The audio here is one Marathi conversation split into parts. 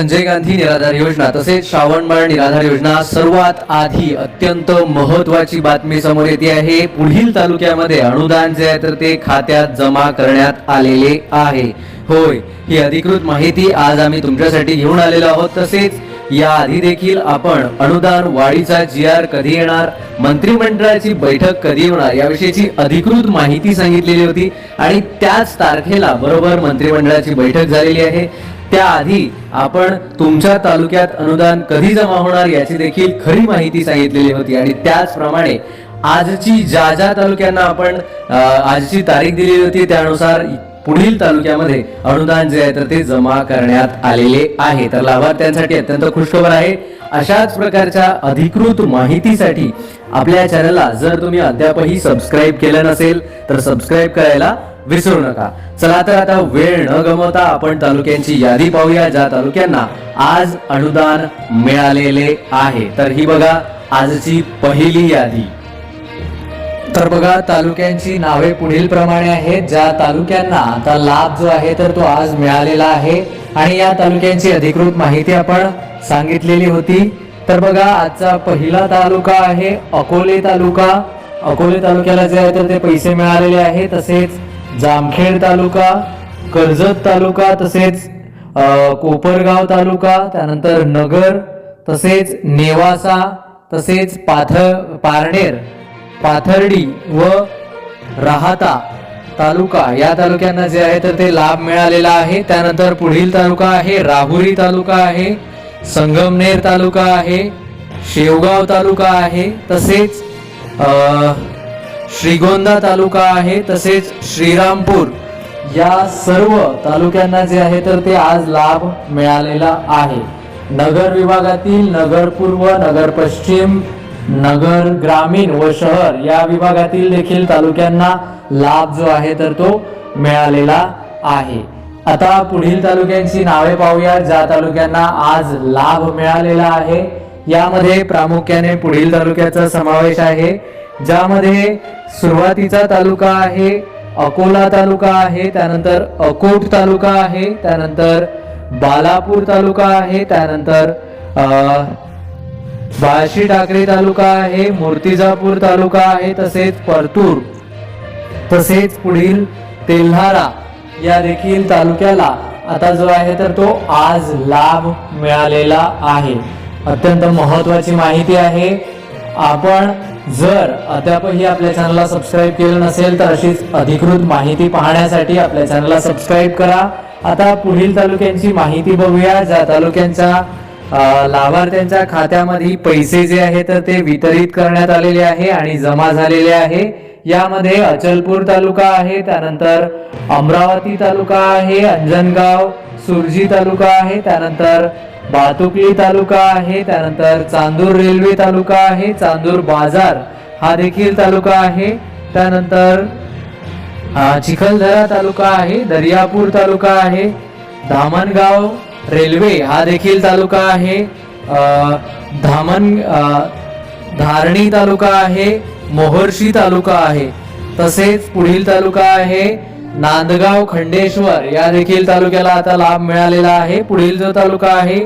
संजय गांधी निराधार योजना तसेच श्रावणबाळ निराधार योजना सर्वात आधी अत्यंत महत्वाची बातमी समोर येते आहे. पुढील तालुक्यामध्ये अनुदान जे आहे तर ते खात्यात जमा करण्यात आलेले आहे. होय ही अधिकृत माहिती आज आम्ही तुमच्यासाठी घेऊन आलेलो आहोत. तसेच या आधी देखील आपण अनुदान वाढीचा जी आर कधी येणार मंत्रिमंडळाची बैठक कधी होणार याविषयीची अधिकृत माहिती सांगितलेली होती. आणि त्याच तारखेला बरोबर मंत्रिमंडळाची बैठक झालेली आहे. त्याआधी आपण तुमच्या तालुक्यात अनुदान कधी जमा होणार याची देखील खरी माहिती सांगितलेली होती. आणि त्याचप्रमाणे आजची ज्या ज्या तालुक्यांना आपण आजची तारीख दिलेली होती त्यानुसार पुढील तालुक्यामध्ये अनुदान जे आहे तर ते जमा करण्यात आलेले आहे. तर लाभार्थ्यांसाठी अत्यंत खुशखबर आहे. अशाच प्रकारच्या अधिकृत माहितीसाठी आपल्या चॅनलला जर तुम्ही अद्यापही सबस्क्राईब केलं नसेल तर सबस्क्राईब करायला विसरू नका. चला तर आता वेळ न गमवता आपण तालुक्यांची यादी पाहूया. ज्या तालुक्यांना आज अनुदान मिळालेले आहे. तर ही बघा आजची पहिली यादी. तर बघा तालुक्यांची नावे पुढील प्रमाणे आहेत. ज्या तालुक्यांना आता लाभ जो आहे तर तो आज मिळालेला आहे. आणि या तालुक्यांची अधिकृत माहिती आपण सांगितलेली होती. तर बघा आजचा पहिला तालुका आहे अकोले तालुका. अकोले तालुक्याला जे आहे तर ते पैसे मिळालेले आहे तसेच जामखेड तालुका कर्जत तालुका तसेच कोपरगाव तालुका त्यानंतर नगर तसेच नेवासा तसेच पाथर पारनेर पाथर्डी व राहाता तालुका. या तालुक्यांना जे आहे तर ते लाभ मिळालेला आहे. त्यानंतर पुढील तालुका आहे राहुरी तालुका आहे संगमनेर तालुका आहे शेवगाव तालुका आहे तसेच श्रीगोंदा तालुका आहे तसेच श्रीरामपूर. या सर्व तालुक्यांना जे आहे तर ते आज लाभ मिळालेला आहे. नगर विभागातील नगर पूर्व नगर पश्चिम नगर ग्रामीण व शहर या विभागातील देखील तालुक्यांना लाभ जो आहे तर तो मिळालेला आहे. आता पुढील तालुक्यांची नावे पाहूया ज्या तालुक्यांना आज लाभ मिळालेला आहे. यामध्ये प्रामुख्याने पुढील तालुक्याचा समावेश आहे. ज्यामध्ये सुरुवातीचा तालुका आहे अकोला तालुका आहे त्यानंतर अकोट तालुका आहे त्यानंतर बालापूर तालुका आहे त्यानंतर बाळशी बार्शी तालुका आहे मूर्तिजापूर तालुका आहे तसेच परतूर तसेच पुढील तेल्हारा या देखील तालुक्याला आता जो आहे तर तो आज लाभ मिळालेला आहे. अत्यंत महत्वाची माहिती आहे. आपण जर अद्यापही आपल्या चॅनलला सबस्क्राईब केलं नसेल तर अशीच अधिकृत माहिती पाहण्यासाठी आपल्या चॅनलला सबस्क्राईब करा. आता पुढील तालुक्यांची माहिती बघूया. ज्या तालुक्यांच्या लाभार्थ्यांच्या खात्यामध्ये पैसे जे आहे तर ते वितरित करण्यात आलेले आहे आणि जमा झालेले आहे. यामध्ये अचलपूर तालुका आहे त्यानंतर अमरावती तालुका आहे अंजनगाव सुरजी तालुका आहे त्यानंतर बातुकली तालुका आहे त्यानंतर चांदूर रेल्वे तालुका आहे चांदूर बाजार हा देखील तालुका आहे. त्यानंतर चिखलदरा तालुका आहे दर्यापूर तालुका आहे धामणगाव रेल्वे हा देखील तालुका आहे. धामण धारणी तालुका आहे मोहर्शी तालुका आहे. तसेच पुढील तालुका आहे नांदगाव खंडेश्वर या देखील तालुक्याला आता लाभ मिळालेला आहे. पुढील जो तालुका आहे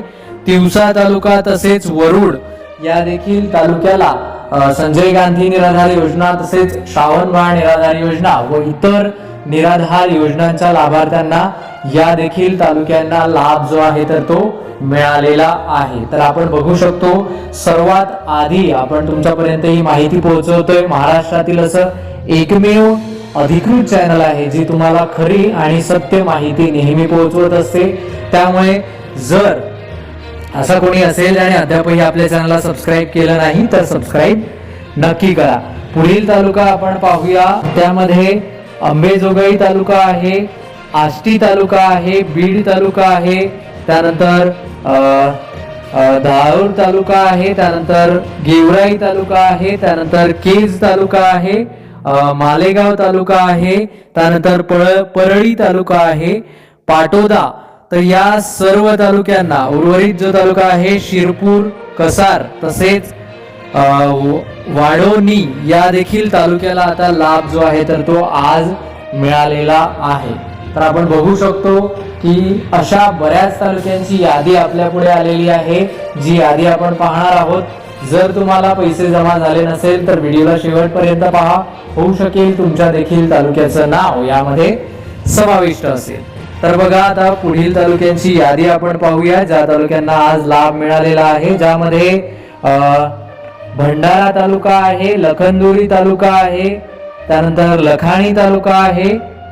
तिवसा तालुका तसेच वरुड या देखील तालुक्याला संजय गांधी निराधार योजना तसेच श्रावणबाळ निराधार योजना व इतर निराधार योजनांच्या लाभार्थ्यांना या देखील तालुक्यांना लाभ जो आहे तर तो मिळालेला आहे. तर आपण बघू शकतो सर्वात आधी आपण तुमच्यापर्यंत ही माहिती पोहोचवतोय. महाराष्ट्रातील असं एकमेव अधिकृत चॅनल आहे जी तुम्हाला खरी आणि सत्य माहिती नेहमी पोहोचवत असते. त्यामुळे जर असा कोणी असेल आणि अद्यापही आपल्या चॅनलला सबस्क्राईब केलं नाही तर सबस्क्राईब नक्की करा. पुढील तालुका आपण पाहूया. त्यामध्ये अंबेजोगाई तालुका आहे आष्टी तालुका आहे बीड तालुका आहे त्यानंतर अ, धारूर तालुका आहे त्यानंतर गेवराई तालुका आहे त्यानंतर केज तालुका आहे मालेगाव तालुका आहे त्यानंतर पळ परळी तालुका आहे पाटोदा. तर या सर्व तालुक्यांना उर्वरित जो तालुका आहे शिरपूर कसार तसेच अ, वाढोनी या देखील तालुक्याला आता लाभ जो आहे तर तो आज मिळालेला आहे. तर आपण बघू शकतो की अशा बऱ्याच तालुक्यांची यादी आपल्या पुढे आलेली आहे. जी यादी आपण पाहणार आहोत जर तुम्हाला पैसे जमा झाले नसेल तर व्हिडिओला शेवटपर्यंत पहा. होऊ शकेल तुमच्या देखील तालुक्याचं नाव यामध्ये समाविष्ट असेल. तर बघा आता पुढील तालुक्यांची यादी आपण पाहूया ज्या तालुक्यांना आज लाभ मिळालेला आहे ज्यामध्ये भंडारा तालुका आहे लखनदुरी तालुका आहे त्यानंतर लखाणी तालुका आहे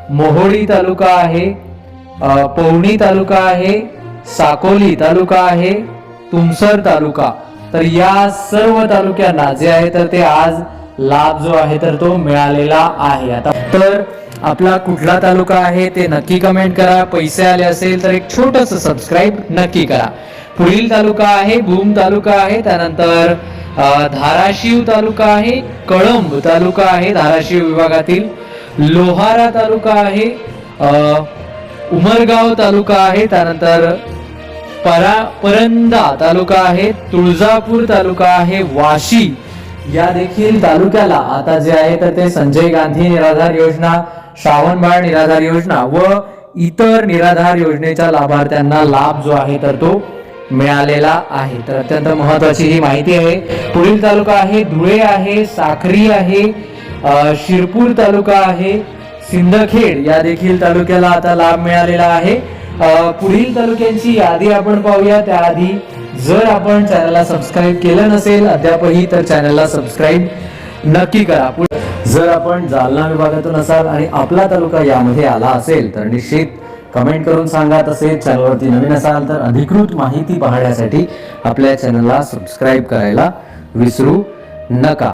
मोहोळी तालुका आहे अ, पवनी तालुका आहे साकोली तालुका आहे तुमसर तालुका. तर या सर्व तालुक्यांना जे आहे तर ते आज लाभ जो आहे तर तो मिळालेला आहे. आता तर आपला कुठला तालुका आहे ते नक्की कमेंट करा. पैसे आले असेल तर एक छोटस सबस्क्राईब नक्की करा. पुढील तालुका आहे भूम तालुका आहे त्यानंतर धाराशिव तालुका आहे कळंब तालुका आहे धाराशिव विभागातील लोहारा तालुका आहे उमरगाव तालुका आहे त्यानंतर परा परंदा तालुका आहे तुळजापूर तालुका आहे वाशी. या देखील तालुक्याला आता जे आहे तर ते संजय गांधी निराधार योजना श्रावणबाळ निराधार योजना व इतर निराधार योजनेच्या लाभार्थ्यांना लाभ जो आहे तर तो मिळालेला आहे. तर अत्यंत महत्वाची ही माहिती आहे. पुढील तालुका आहे धुळे आहे साखरी आहे शिरपूर तालुका आहे सिंदखेड या देखील तालुक्याला आता लाभ मिळालेला आहे. पुढील तालुक्यांची यादी आपण पाहूया. त्याआधी जर आपण चॅनलला सबस्क्राईब केलं नसेल अद्यापही तर चॅनलला सबस्क्राईब नक्की करा. जर आपण जालना विभागातून असाल आणि आपला तालुका यामध्ये आला असेल तर निश्चित कमेंट करून सांगा. तसेच चॅनलवरती नवीन असाल तर अधिकृत माहिती पाहण्यासाठी आपल्या चॅनलला सबस्क्राईब करायला विसरू नका.